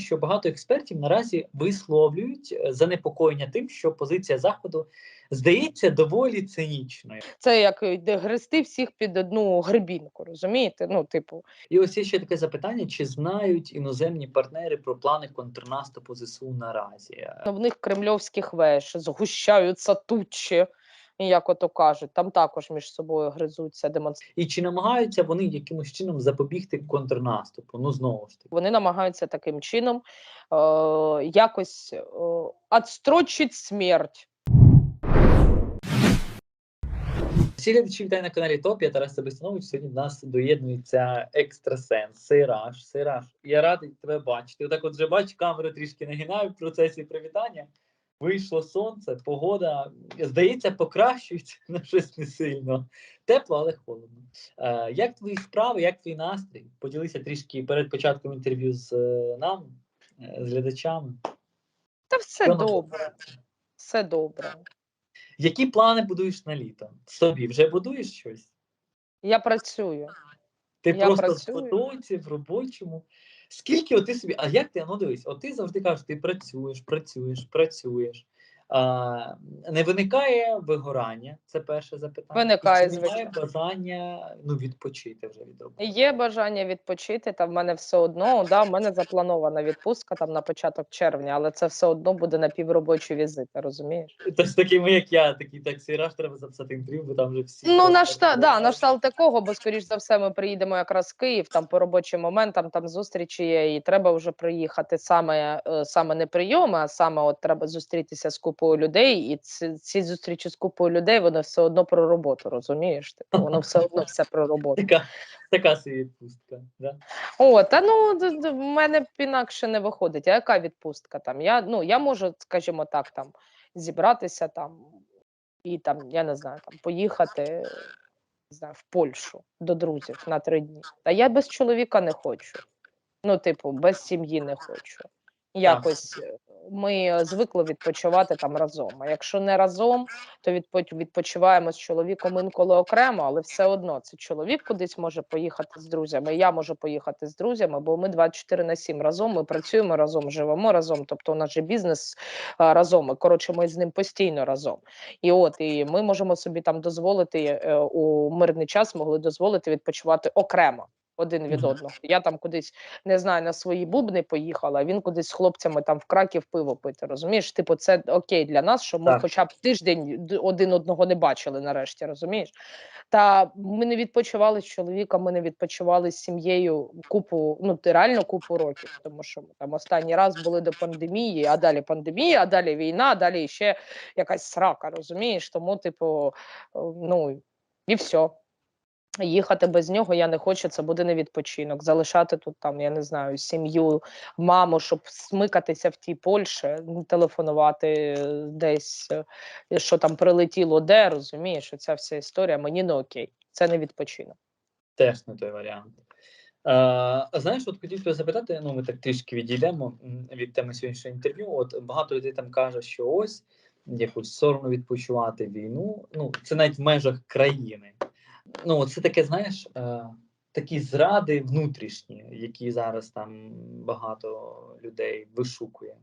що багато експертів наразі висловлюють е, занепокоєння тим, що позиція заходу здається доволі цинічною. Це як йде грести всіх під одну гребінку, розумієте? Ну, типу, І ось є ще таке запитання: чи знають іноземні партнери про плани контрнаступу ЗСУ наразі? Е, ну, в них кремльовських веж згущаються тучі, як ото кажуть, там також між собою гризуться демонстрації. І чи намагаються вони якимось чином запобігти контрнаступу? Ну знову ж таки. Вони намагаються таким чином е, якось е, смерть. Всі глядачі вітаю на каналі ТОП. Я Тарас Себестанович. Сьогодні в нас доєднується екстрасенс, Сейраж. Сейраж, я радий тебе бачити. Отак от вже бачу, камеру трішки нагинаю в процесі привітання. Вийшло сонце, погода, здається, покращується на щось не сильно. Тепло, але холодно. Е, як твої справи, як твій настрій? Поділися трішки перед початком інтерв'ю з е, нами, е, з глядачами. Та все Що добре, все добре. Які плани будуєш на літо? Собі вже будуєш щось? Я працюю. Ти Я просто працюю. в потоці, в робочому. Скільки от ти собі, а як ти, ну дивись, от ти завжди кажеш, ти працюєш, працюєш, працюєш. Не виникає вигорання, це перше запитання. Виникає, І чи звичайно. бажання ну, відпочити вже від роботи. Є бажання відпочити, та в мене все одно, да, в мене запланована відпустка там на початок червня, але це все одно буде на півробочі візити, розумієш? Тож такими, як я, такий таксі раш, треба записати інтерв'ю, бо там вже всі. Ну, на шта, да, на штал такого, бо скоріш за все, ми приїдемо якраз в Київ там по робочим моментам, там зустрічі є, і треба вже приїхати саме, е, саме не прийоми, а саме от треба зустрітися з купою людей, і ці, ці зустрічі з купою людей, вони все одно про роботу, розумієш? Типу, воно все одно все про роботу. Така, така собі відпустка. Да? О, та ну в мене інакше не виходить. А яка відпустка там? Я ну я можу, скажімо так, там зібратися там і там, я не знаю, там поїхати не знаю, в Польщу до друзів на три дні. Та я без чоловіка не хочу. Ну, типу, без сім'ї не хочу. Якось е, ми звикли відпочивати там разом. А якщо не разом, то відпо- відпочиваємо з чоловіком інколи окремо, але все одно це чоловік кудись може поїхати з друзями. Я можу поїхати з друзями, бо ми 24 на 7 разом. Ми працюємо разом, живемо разом. Тобто, у нас же бізнес разом. І, коротше, ми з ним постійно разом. І от і ми можемо собі там дозволити е, у мирний час могли дозволити відпочивати окремо. Один від одного. Я там кудись не знаю на свої бубни поїхала. а Він кудись з хлопцями там в Краків пиво пити. Розумієш? Типу, це окей для нас, що ми Так. хоча б тиждень один одного не бачили нарешті. Розумієш? Та ми не відпочивали з чоловіком, ми не відпочивали з сім'єю купу, ну ти реально купу років, тому що ми там останній раз були до пандемії, а далі пандемія, а далі війна, а далі ще якась срака, розумієш? Тому, типу, ну і все. Їхати без нього я не хочу, це буде не відпочинок. Залишати тут там, я не знаю, сім'ю, маму, щоб смикатися в тій Польщі, ну, телефонувати е, десь, е, що там прилетіло, де розумієш, оця вся історія мені не окей. Це не відпочинок. Теж не той варіант. А, знаєш, от хотів тебе запитати, ну ми так трішки відійдемо від теми сьогоднішнього інтерв'ю. От багато людей там каже, що ось якусь соромно відпочивати війну. Ну, це навіть в межах країни. Ну, це таке, знаєш, е, такі зради внутрішні, які зараз там багато людей вишукує.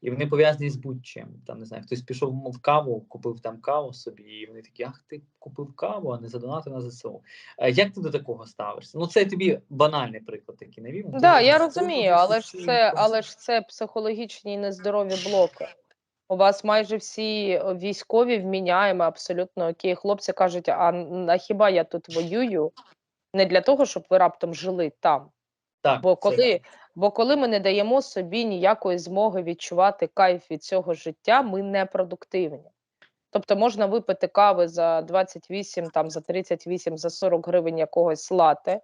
І вони пов'язані з будь-чим. Там не знаю, хтось пішов в каву, купив там каву собі, і вони такі, ах, ти купив каву, а не задонатив на ЗСУ. Е, Як ти до такого ставишся? Ну, це тобі банальний приклад такий навів. Так, да, я розумію, але ж це, але ж це психологічні нездорові блоки. У вас майже всі військові вміняємо, абсолютно окей. Хлопці кажуть, а н- а хіба я тут воюю? Не для того, щоб ви раптом жили там. Так, Бо коли, бо коли ми не даємо собі ніякої змоги відчувати кайф від цього життя, ми не продуктивні. Тобто можна випити кави за 28, там, за 38, за 40 гривень якогось лате,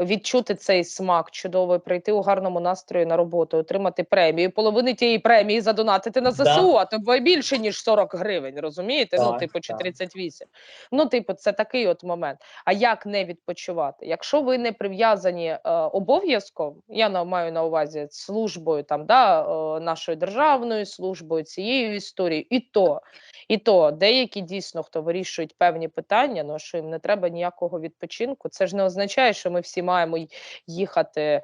відчути цей смак чудовий, прийти у гарному настрої на роботу, отримати премію, половини тієї премії задонатити на Да. ЗСУ, а то більше, ніж 40 гривень, розумієте? ну, типу, чи так. 38. Ну, типу, це такий от момент. А як не відпочивати? Якщо ви не прив'язані е, обов'язком, я на, маю на увазі службою там, да, е, нашою державною службою, цією історією, і то, і то деякі дійсно, хто вирішують певні питання, ну що їм не треба ніякого відпочинку. Це ж не означає, що ми всі маємо їхати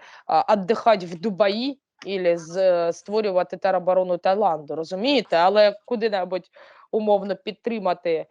віддихати в Дубаї. і створювати тероборону Таїланду, розумієте? Але куди-небудь умовно підтримати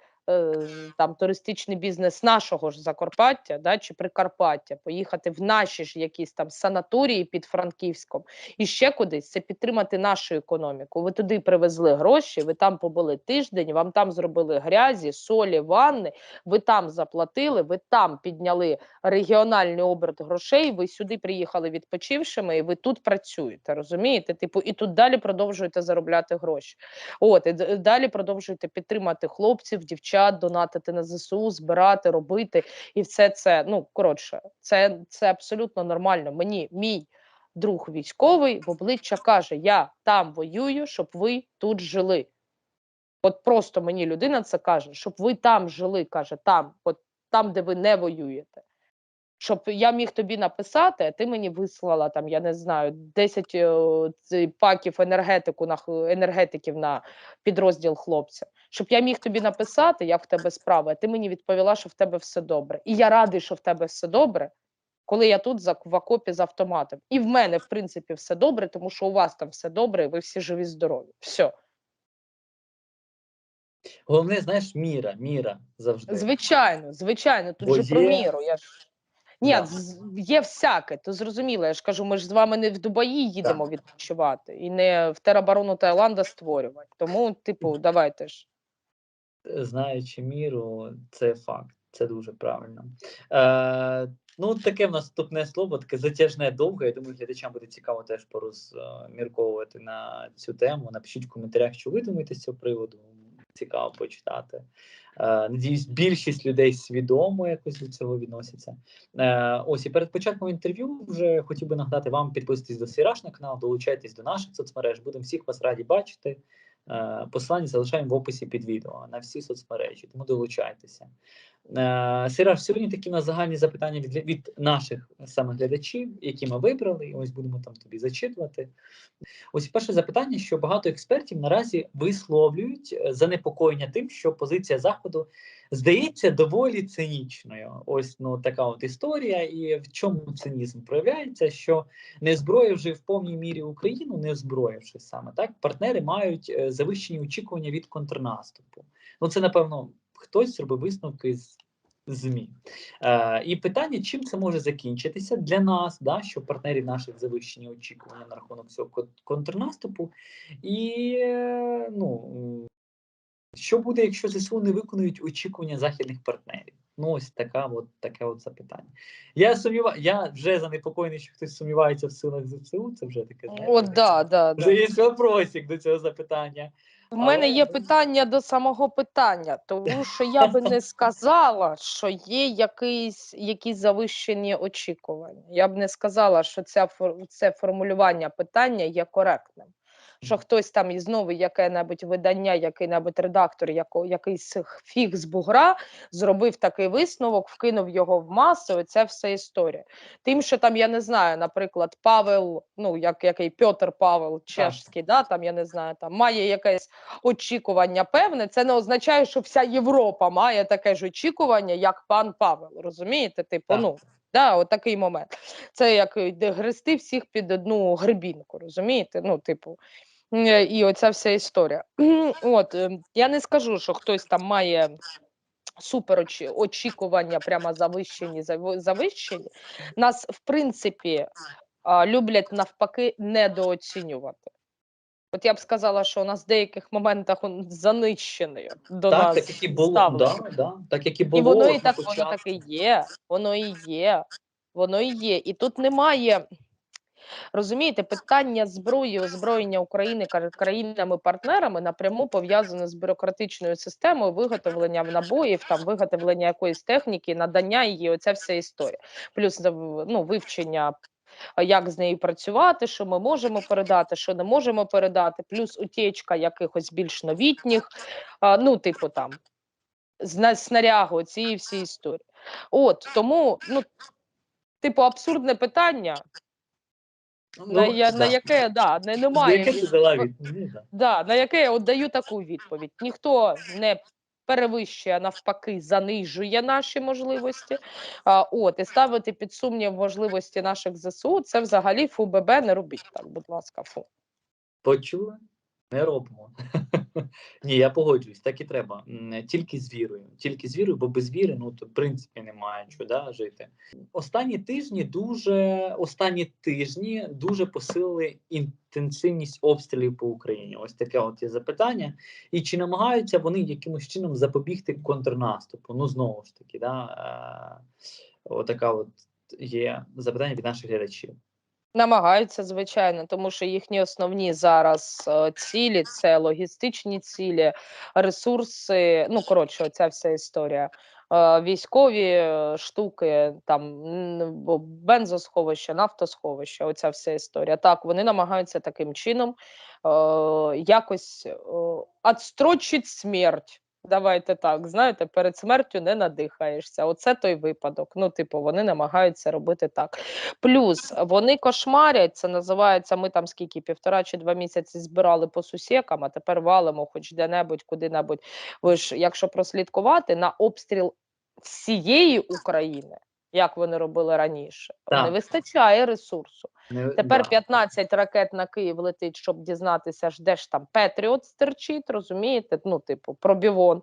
там туристичний бізнес нашого ж Закарпаття, да, чи Прикарпаття, поїхати в наші ж якісь там санаторії під Франківськом і ще кудись це підтримати нашу економіку. Ви туди привезли гроші, ви там побули тиждень, вам там зробили грязі, солі, ванни, ви там заплатили, ви там підняли регіональний оберт грошей. Ви сюди приїхали відпочившими, і ви тут працюєте. Розумієте? Типу, і тут далі продовжуєте заробляти гроші. От і далі продовжуєте підтримати хлопців, дівчат, донатити на ЗСУ, збирати, робити і все це. Ну коротше, це, це абсолютно нормально. Мені мій друг військовий в обличчя каже: Я там воюю, щоб ви тут жили. От просто мені людина це каже, щоб ви там жили, каже, там, от там, де ви не воюєте. Щоб я міг тобі написати, а ти мені вислала там, я не знаю, 10 е, паків енергетику на енергетиків на підрозділ хлопця. Щоб я міг тобі написати, як в тебе справи, а ти мені відповіла, що в тебе все добре. І я радий, що в тебе все добре, коли я тут в окопі з автоматом. І в мене, в принципі, все добре, тому що у вас там все добре, і ви всі живі, здорові. Все. Головне, знаєш, міра, міра завжди. Звичайно, звичайно, тут Бо же про є- міру. Я ж... Ні, Да. з- є всяке, то зрозуміло. Я ж кажу, ми ж з вами не в Дубаї їдемо відпочивати і не в тероборону Таїланда створювати. Тому, типу, давайте ж. Знаючи міру, це факт. Це дуже правильно. Е, ну, таке в нас вступне слово, таке затяжне довге. Я думаю, глядачам буде цікаво теж порозмірковувати на цю тему. Напишіть в коментарях, що ви думаєте з цього приводу. Цікаво почитати. Е, надіюсь, більшість людей свідомо якось до цього відносяться. Е, ось і перед початком інтерв'ю вже хотів би нагадати вам підписуйтесь до Сіраш на канал, долучайтесь до наших соцмереж. Будемо всіх вас раді бачити. Е, Посилання залишаємо в описі під відео на всі соцмережі, тому долучайтеся. Е, Сираж, сьогодні такі у нас загальні запитання від, від наших саме глядачів, які ми вибрали. і Ось будемо там тобі зачитувати. Ось перше запитання, що багато експертів наразі висловлюють е, занепокоєння тим, що позиція Заходу здається доволі цинічною. Ось ну така от історія, і в чому цинізм проявляється, що не озброївши в повній мірі Україну, не озброївши саме так, партнери мають е, завищені очікування від контрнаступу. Ну це напевно хтось зробив висновки з ЗМІ. Е, і питання, чим це може закінчитися для нас, да, що партнерів наших завищені очікування на рахунок цього контрнаступу, і е, ну. що буде, якщо ЗСУ не виконують очікування західних партнерів? Ну, ось така от, таке от запитання. Я сумніва... я вже занепокоєний, що хтось сумнівається в силах ЗСУ. Це вже таке. знаєте, От, да, да, Вже да. є вопросик до цього запитання. В мене є питання до самого питання, тому що я би не сказала, що є якісь, якісь завищені очікування. Я б не сказала, що ця, це формулювання питання є коректним. Що хтось там і знову яке-небудь видання, який-небудь редактор, яко, якийсь фіг з бугра, зробив такий висновок, вкинув його в маси. Оця вся історія. Тим, що там я не знаю, наприклад, Павел, ну як який Пьотр Павел чешський, да, там я не знаю, там має якесь очікування певне. Це не означає, що вся Європа має таке ж очікування, як пан Павел. Розумієте? Типу, ну. Да, от такий момент. Це як грести всіх під одну грибінку, розумієте? Ну, типу, і оця вся історія. От е, я не скажу, що хтось там має супер очікування, прямо завищені, зави- завищені. Нас, в принципі, люблять навпаки недооцінювати. От я б сказала, що у нас в деяких моментах он занищений до так, нас так як і було, да, да, так як і було. І воно і так, воно так і є, воно і є, воно і є. І тут немає. Розумієте, питання зброї, озброєння України країнами-партнерами напряму пов'язане з бюрократичною системою виготовлення набоїв, там виготовлення якоїсь техніки, надання її. Оця вся історія. Плюс ну, вивчення, як з нею працювати, що ми можемо передати, що не можемо передати, плюс утічка якихось більш новітніх, ну, типу там снарягу, цієї всі історії. От тому, ну, типу, абсурдне питання, на, я, на Ну, яке да, не, На яке ти дала відповідь? Да. Да, на яке я от даю таку відповідь. Ніхто не перевищує, навпаки, занижує наші можливості. А, от, і ставити під сумнів можливості наших ЗСУ, це взагалі ФУББ не робіть так, будь ласка, фу. Почули? Не робимо. Ні, я погоджуюсь, так і треба. М, Тільки з вірою. Тільки з вірою, бо без віри, ну то в принципі немає чого да, жити. Останні тижні дуже останні тижні дуже посилили інтенсивність обстрілів по Україні. Ось таке от є запитання. І чи намагаються вони якимось чином запобігти контрнаступу? Ну знову ж таки, да, е, отака от є запитання від наших глядачів. Намагаються, звичайно, тому що їхні основні зараз е, цілі це логістичні цілі, ресурси. Ну коротше, оця вся історія. Е, Військові е, штуки, там бензосховища, нафтосховища, оця вся історія. Так, вони намагаються таким чином е, якось е, смерть. Давайте так, знаєте, перед смертю не надихаєшся. Оце той випадок. Ну, типу, вони намагаються робити так. Плюс вони кошмарять, це називається. Ми там скільки півтора чи два місяці збирали по сусікам, а тепер валимо хоч де-небудь, куди-небудь. Ви ж, якщо прослідкувати на обстріл всієї України, як вони робили раніше, Так. не вистачає ресурсу. Не- Тепер да. 15 ракет на Київ летить, щоб дізнатися, ж де ж там Петріот стерчить, розумієте? Ну, типу, пробівон.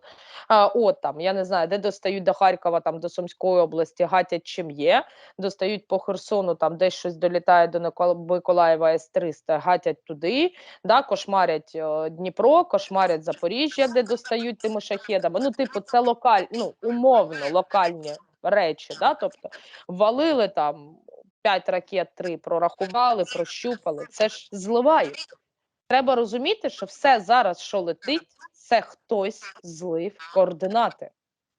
А, от там, я не знаю, де достають до Харкова, там до Сумської області, гатять чим є. Достають по Херсону, там десь щось долітає до Миколаєва С-300, гатять туди. Да, кошмарять е, Дніпро, кошмарять Запоріжжя, де достають тими шахедами. Ну, типу, це локаль, ну, умовно локальні речі. Да? Тобто валили там 5 ракет, 3 прорахували, прощупали. Це ж зливають. Треба розуміти, що все зараз, що летить, це хтось злив координати.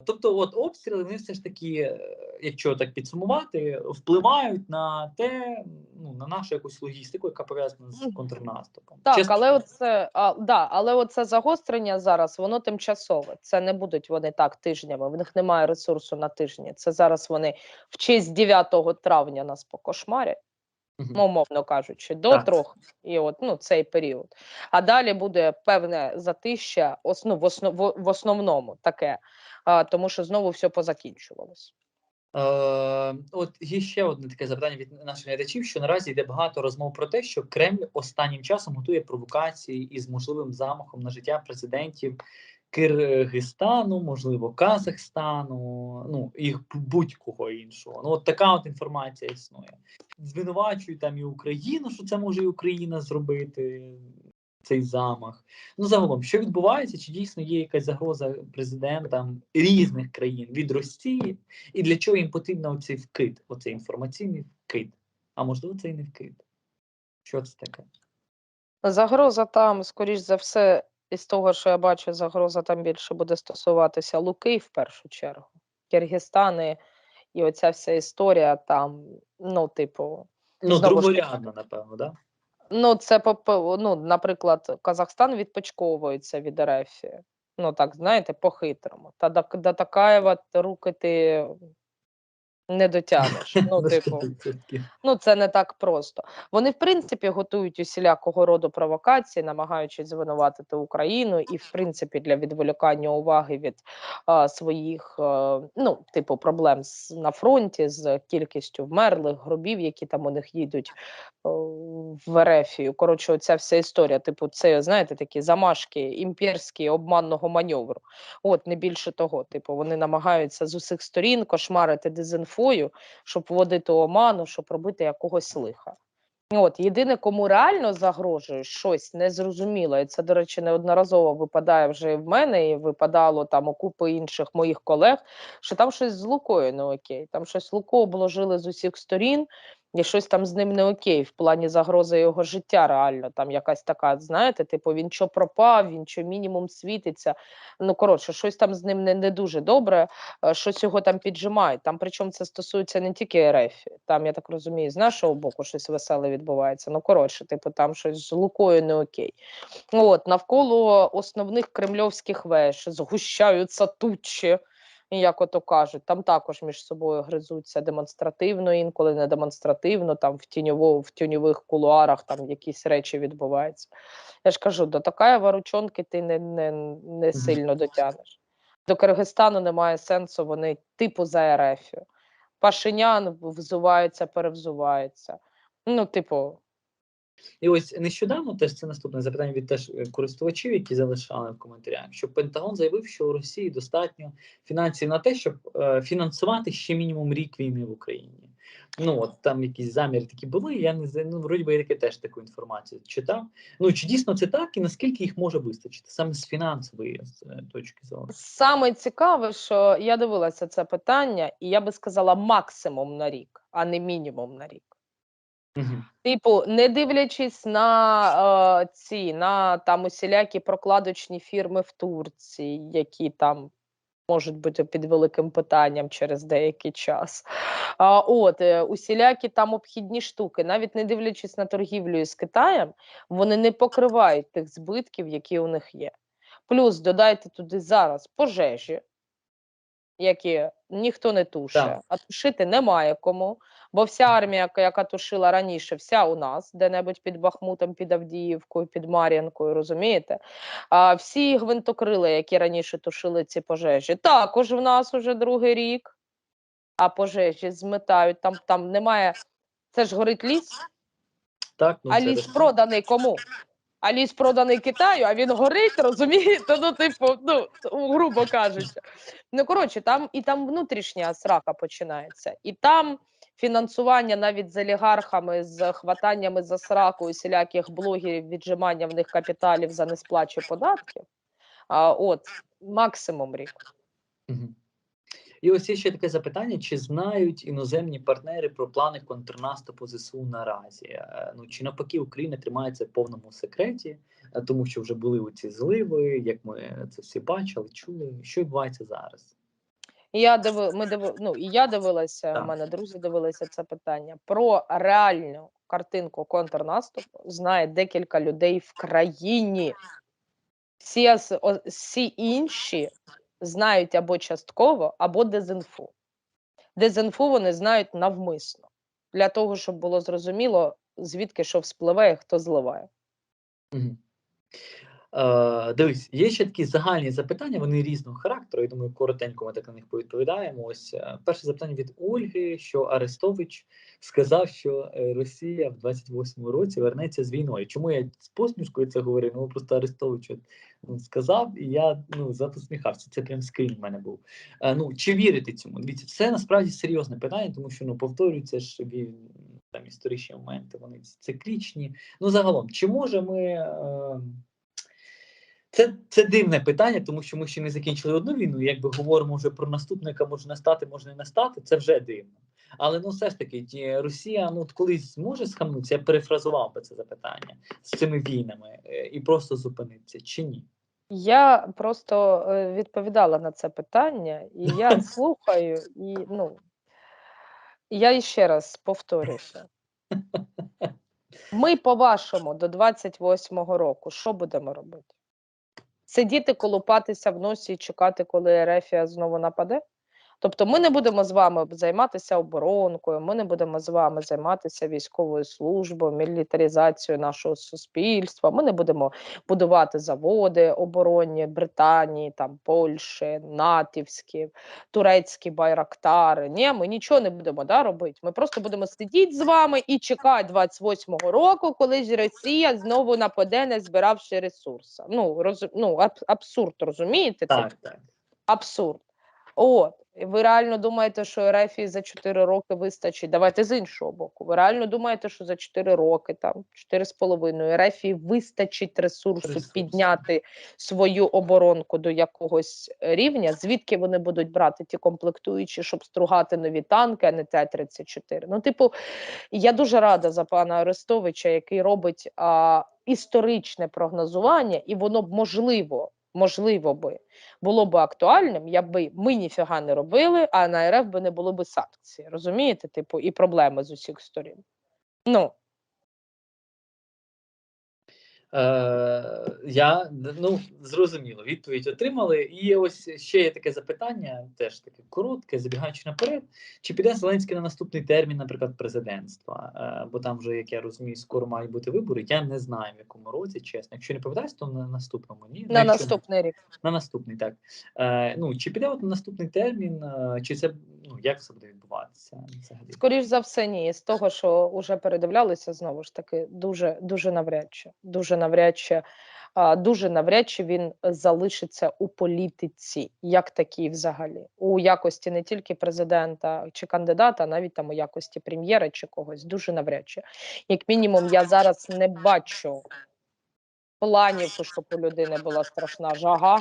Тобто, от обстріли вони все ж таки, е, якщо так підсумувати, впливають на те, ну на нашу якусь логістику, яка пов'язана з контрнаступом. Так, Чесно, але оце, а, да, але оце загострення зараз, воно тимчасове. Це не будуть вони так тижнями. В них немає ресурсу на тижні. Це зараз вони в честь 9 травня нас покошмарять. Ну, умовно кажучи, до Так. трьох, і от ну цей період. А далі буде певне затища, основ, в, основ, в основному таке, а, тому що знову все позакінчувалось. Е, от є ще одне таке запитання від наших глядачів, що наразі йде багато розмов про те, що Кремль останнім часом готує провокації із можливим замахом на життя президентів Киргизстану, можливо, Казахстану, ну їх будь-кого іншого. Ну от така от інформація існує. Звинувачують там і Україну, що це може і Україна зробити. Цей замах. Ну загалом, що відбувається? Чи дійсно є якась загроза президентам різних країн від Росії, і для чого їм потрібен оцей вкид, оцей інформаційний вкид? А можливо, це і не вкид. Що це таке? Загроза там, скоріш за все, із того, що я бачу, загроза там більше буде стосуватися Луки в першу чергу. Киргизстани і оця вся історія там, ну, типу, Ну, другорядно, напевно, да? Ну, це ну, наприклад, Казахстан відпочковується від РФ. Ну, так, знаєте, по-хитрому. Та до, до Такаєва руки ти не дотягнеш. Ну, типу, ну це не так просто. Вони, в принципі, готують усілякого роду провокації, намагаючись звинуватити Україну, і, в принципі, для відволікання уваги від а, своїх, а, ну, типу, проблем з, на фронті з кількістю вмерлих гробів, які там у них їдуть о, в Ерефію. Коротше, оця вся історія. Типу, це знаєте, такі замашки імперські обманного маневру. От не більше того. Типу, вони намагаються з усіх сторін кошмарити дезінфою, щоб вводити оману, щоб робити якогось лиха. От єдине, кому реально загрожує щось незрозуміле, і це, до речі, неодноразово випадає вже в мене, і випадало там у купи інших моїх колег, що там щось з Лукою не окей. Там щось Луко обложили з усіх сторін, і щось там з ним не окей в плані загрози його життя. Реально там якась така, знаєте, типу він що пропав, він що мінімум світиться. Ну коротше, щось там з ним не, не дуже добре, е, щось його там піджимають. Там причому це стосується не тільки РФ, там я так розумію, з нашого боку щось веселе відбувається. Ну коротше, типу, там щось з Лукою не окей. От навколо основних кремльовських веж згущаються тучі. Як ото кажуть, там також між собою гризуться демонстративно, інколи не демонстративно, там в тіньово, в тіньових кулуарах там якісь речі відбуваються. Я ж кажу, до такої варучонки ти не, не, не сильно дотягнеш. До Киргизстану немає сенсу, вони типу за РФ. Пашинян взувається, перевзувається. Ну, типу, І ось нещодавно теж це наступне запитання від теж е, користувачів, які залишали в коментарях, що Пентагон заявив, що у Росії достатньо фінансів на те, щоб е, фінансувати ще мінімум рік війни в Україні. Ну от там якісь заміри такі були. Я не ну вроді би я таки теж таку інформацію читав. Ну чи дійсно це так, і наскільки їх може вистачити саме з фінансової е, точки зору? Саме цікаве, що я дивилася це питання, і я би сказала максимум на рік, а не мінімум на рік. Типу, не дивлячись на е, ці на там усілякі прокладочні фірми в Турції, які там можуть бути під великим питанням через деякий час. А, от е, усілякі там обхідні штуки, навіть не дивлячись на торгівлю із Китаєм, вони не покривають тих збитків, які у них є. Плюс додайте туди зараз пожежі, які ніхто не туше, Так. а тушити немає кому. Бо вся армія, яка- тушила раніше, вся у нас, де-небудь під Бахмутом, під Авдіївкою, під Мар'янкою, розумієте? А всі гвинтокрили, які раніше тушили ці пожежі, також в нас уже другий рік, а пожежі зметають. Там, там немає. Це ж горить ліс, Так, ну а це ліс проданий кому? А ліс проданий Китаю, а він горить, розумієте? Ну, типу, ну, грубо кажучи. Ну, коротше, там і там внутрішня срака починається. І там фінансування навіть з олігархами, з хватаннями за сраку і всіляких блогерів, віджимання в них капіталів за несплачу податків. А, от, максимум рік. І ось є ще таке запитання: чи знають іноземні партнери про плани контрнаступу ЗСУ наразі? Е, Ну чи навпаки Україна тримається в повному секреті, е, тому що вже були оці зливи, як ми це всі бачили, чули, що відбувається зараз? І я диви, ми диви, ну, і я дивилася, у мене друзі дивилися це питання. Про реальну картинку контрнаступу знає декілька людей в країні. Всі, всі інші знають або частково, або дезінфу. Дезінфу вони знають навмисно, для того, щоб було зрозуміло, звідки що вспливає, хто зливає. Мгм. Е, дивись, є ще такі загальні запитання, вони різного характеру. Я думаю, коротенько ми так на них повідповідаємо. Ось е, перше запитання від Ольги, що Арестович сказав, що е, Росія в 28-му році вернеться з війною. Чому я з посмішкою це говорив? Ну просто Арестович ну, сказав, і я ну запосміхався. Це прям скрін в мене був. Ну чи вірити цьому? Дивіться, це насправді серйозне питання, тому що ну повторюється ж він там історичні моменти, вони циклічні. Ну загалом, чи може ми. Це, це дивне питання, тому що ми ще не закінчили одну війну. Якби говоримо вже про наступника, може настати, може не настати, це вже дивно. Але ну все ж таки, ті- Росія ну от колись зможе схаменутися, я перефразував би це запитання з цими війнами е, і просто зупинитися чи ні? Я просто е, відповідала на це питання, і я слухаю, і ну я ще раз повторюся. Ми, по-вашому, до 28-го року що будемо робити? Сидіти, колупатися в носі і чекати, коли Ерефія знову нападе? Тобто ми не будемо з вами займатися оборонкою, ми не будемо з вами займатися військовою службою, мілітаризацією нашого суспільства. Ми не будемо будувати заводи оборонні Британії, там Польщі, натівські, турецькі байрактари. Ні, ми нічого не будемо да, робити. Ми просто будемо сидіти з вами і чекати 28-го року, коли ж Росія знову нападе, не збиравши ресурси. Ну, роз, ну аб- абсурд, розумієте? Так, так. абсурд. От, ви реально думаєте, що РФ за 4 роки вистачить? Давайте з іншого боку. Ви реально думаєте, що за 4 роки, там 4,5 РФ вистачить ресурсу Ресурсу. підняти свою оборонку до якогось рівня? Звідки вони будуть брати ті комплектуючі, щоб стругати нові танки, а не Т-34? Ну, типу, я дуже рада за пана Арестовича, який робить а, історичне прогнозування, і воно б можливо, можливо би було б актуальним, якби ми ніфіга не робили, а на РФ би не було б санкцій. Розумієте? Типу, і проблеми з усіх сторін. Ну, Е, я ну зрозуміло, відповідь отримали. І ось ще є таке запитання, теж таке коротке, забігаючи наперед. Чи піде Зеленський на наступний термін, наприклад, президентства? Е, бо там вже, як я розумію, скоро мають бути вибори. Я не знаю, в якому році, чесно. Якщо не пам'ятаєш, то на наступному ні. На якщо- наступний рік. на наступний, так. Е, ну, чи піде от на наступний термін, е, чи це як це буде відбуватися взагалі? Скоріш за все, ні. З того, що вже передивлялися, знову ж таки, дуже дуже навряд чи. Дуже навряд чи, дуже навряд чи він залишиться у політиці, як такий взагалі, у якості не тільки президента чи кандидата, а навіть там у якості прем'єра чи когось. Дуже навряд чи. Як мінімум, я зараз не бачу планів, щоб у людини була страшна жага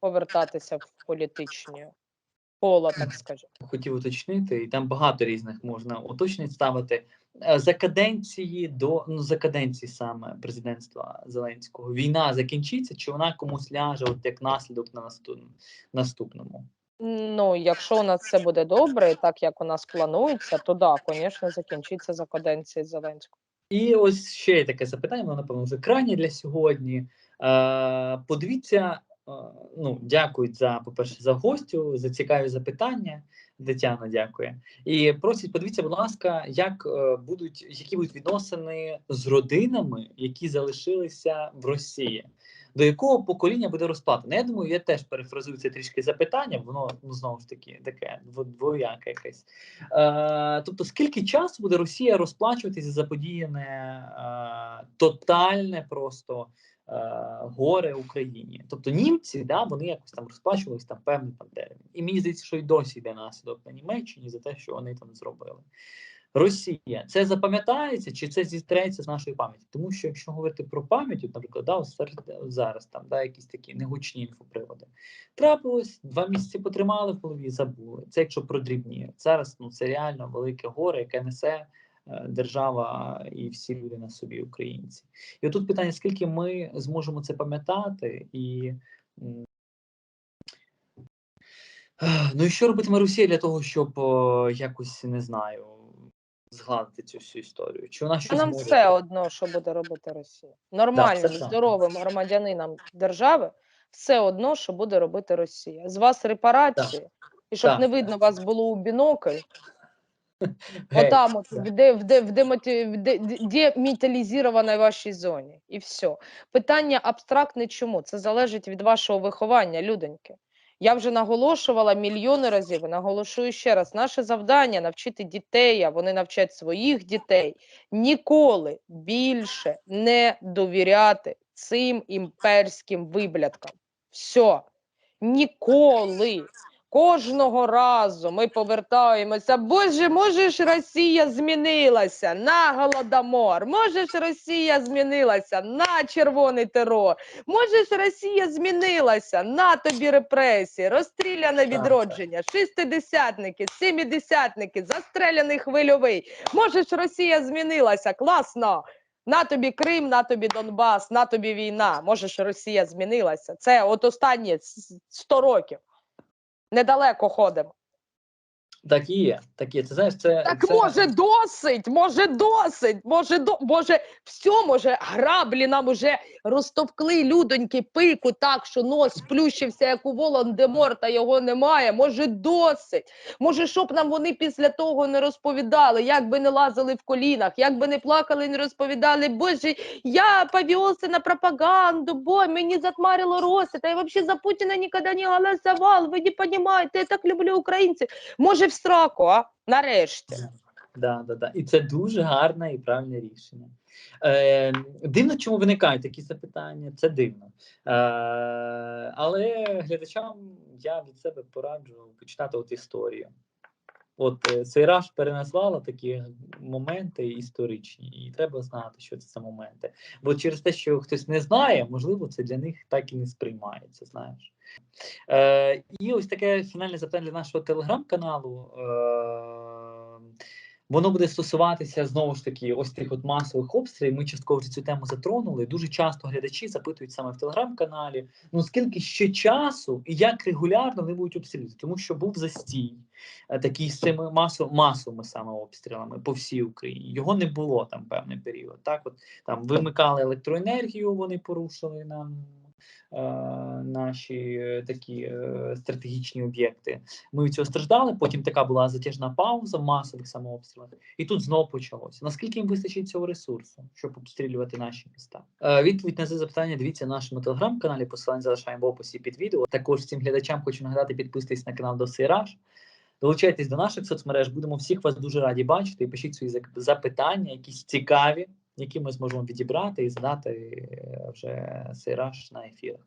повертатися в політичні коло, так скажемо. Хотів уточнити, і там багато різних можна уточнень ставити. Е, За каденції до ну за каденції саме президентства Зеленського війна закінчиться, чи вона комусь ляже от як наслідок на наступному? Ну, якщо у нас все буде добре, так як у нас планується, то да, звісно, закінчиться за каденції Зеленського. І ось ще є таке запитання, воно напевно вже крайнє для сьогодні. Е, подивіться, ну дякують за, по-перше, за гостю, за цікаві запитання. Тетяна дякує. І просять, подивіться, будь ласка, як е, будуть, які будуть відносини з родинами, які залишилися в Росії. До якого покоління буде розплата? Ну, я думаю, я теж перефразую це трішки запитання, воно ну знову ж таки таке двояке якесь. Е, тобто, скільки часу буде Росія розплачуватися за подіяне е, тотальне просто горе Україні? Тобто німці, да, вони якось там розплачувалися там певний там термін. І мені здається, що й досі йде наслідок на Німеччині за те, що вони там зробили. Росія, це запам'ятається чи це зістреться з нашої пам'яті? Тому що якщо говорити про пам'ять, наприклад, да, зараз- там да, якісь такі негучні інфоприводи, трапилось, два місяці потримали в голові, забули. Це якщо про дрібні. Зараз ну це реально велике горе, яке несе е, держава і всі люди на собі, українці. І отут питання: скільки ми зможемо це пам'ятати і. Ну і що робитиме Росія для того, щоб о, якось не знаю згладити цю всю історію? Чи вона щось нам може? все одно, що буде робити Росія. Нормальним, так. здоровим громадянинам держави все одно, що буде робити Росія. З вас репарації, і щоб Так. не видно вас було у бінокль, отам, от, в, де, в, де, в, демоті- в де, де- деміталізованій вашій зоні. І все. Питання абстрактне чому? Це залежить від вашого виховання, людоньки. Я вже наголошувала мільйони разів, і наголошую ще раз: наше завдання навчити дітей, а вони навчать своїх дітей ніколи більше не довіряти цим імперським виблядкам. Все. Ніколи. Кожного разу ми повертаємося. Боже, може ж Росія змінилася на голодомор, може ж Росія змінилася на червоний терор, може ж Росія змінилася на тобі репресії, розстріляне відродження, шестидесятники, сімідесятники, застреляний хвильовий. Може ж Росія змінилася, класно. На тобі Крим, на тобі Донбас, на тобі війна. Може ж Росія змінилася. Це от останні с- 100 років. Недалеко ходимо. Так є. Так є. Ти знаєш, це Так це... може досить, може досить, може до може все, може граблі нам уже розтовкли людоньки пику так, що нос сплющився, як у Волан-де-Морта, його немає. Може досить. Може, щоб нам вони після того не розповідали, як би не лазили в колінах, як би не плакали, не розповідали. Боже, я повелся на пропаганду, бо мені затмарило роси, та я взагалі за Путіна ніколи не голосував. Ви не розумієте, я так люблю українців. Може, в а? Нарешті. Да, да, да. І це дуже гарне і правильне рішення. Е, дивно, чому виникають такі запитання, це дивно. Е, але глядачам я від себе пораджу почитати от історію. От е, Сейраж переназвала такі моменти історичні, і треба знати, що це за моменти. Бо через те, що хтось не знає, можливо, це для них так і не сприймається. Знаєш. Е, і ось таке фінальне запитання для нашого телеграм-каналу. Е, Воно буде стосуватися знову ж таки ось тих от масових обстрілів. Ми частково вже цю тему затронули. Дуже часто глядачі запитують саме в телеграм-каналі: ну скільки ще часу і як регулярно вони будуть обстрілювати, тому що був застій. е, такий з цими масо, масовими саме обстрілами по всій Україні. Його не було там певний період. Так, от там вимикали електроенергію, вони порушили нам. Е, Наші е, такі е, стратегічні об'єкти. Ми від цього страждали. Потім така була затяжна пауза в масових самообстрілах, і тут знову почалося. Наскільки їм вистачить цього ресурсу, щоб обстрілювати наші міста? Відповідь на це запитання дивіться в нашому телеграм-каналі. Посилання залишаємо в описі під відео. Також всім глядачам хочу нагадати, підписуйтесь на канал Досираж. Долучайтесь до наших соцмереж. Будемо всіх вас дуже раді бачити. І пишіть свої запитання, якісь цікаві, які ми зможемо відібрати і задати е, вже Сейраж на ефірах.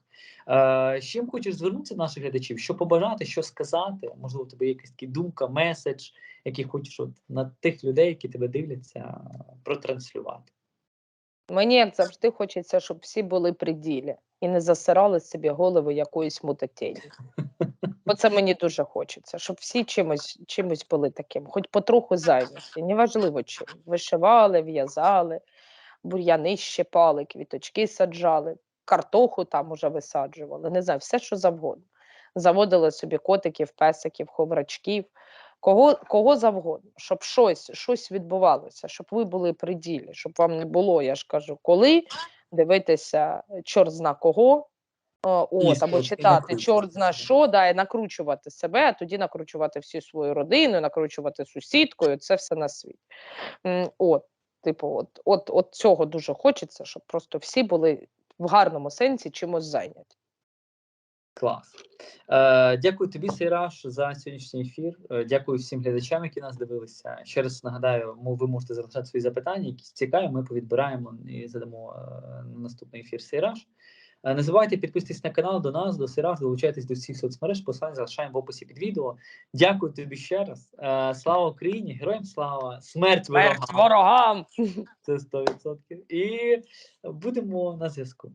З чим хочеш звернутися до наших глядачів? Що побажати, що сказати? Можливо, у тебе є якась така думка, меседж, який хочеш от на тих людей, які тебе дивляться, протранслювати. Мені, як завжди, хочеться, щоб всі були при ділі і не засирали собі голови якоюсь мутатєнью. Оце мені дуже хочеться, щоб всі чимось, чимось були таким, хоч потроху зайняті, неважливо чим. Вишивали, в'язали, бур'яни щепали, квіточки саджали, картоху там уже висаджували, не знаю, все, що завгодно. Заводили собі котиків, песиків, ховрачків, кого, кого завгодно, щоб щось, щось відбувалося, щоб ви були при ділі, щоб вам не було, я ж кажу, коли дивитися чорт зна кого, е, от, або читати чорт зна що, да, і накручувати себе, а тоді накручувати всю свою родину, накручувати сусідкою, це все на світ. От, типу, от, от, от цього дуже хочеться, щоб просто всі були в гарному сенсі чимось зайняті. Клас. Е, дякую тобі, Сейраш, за сьогоднішній ефір. Е, дякую всім глядачам, які нас дивилися. Ще раз нагадаю, ви можете залишати свої запитання, якісь цікаві. Ми повідбираємо і задамо е, на наступний ефір Сейраж. Е, Не забувайте підписатись на канал до нас, до Сирах, долучайтесь до всіх соцмереж, посилання залишаємо в описі під відео. Дякую тобі ще раз. Е, слава Україні, героям слава, смерть ворогам. Смерть ворогам! Це 100%. І будемо на зв'язку.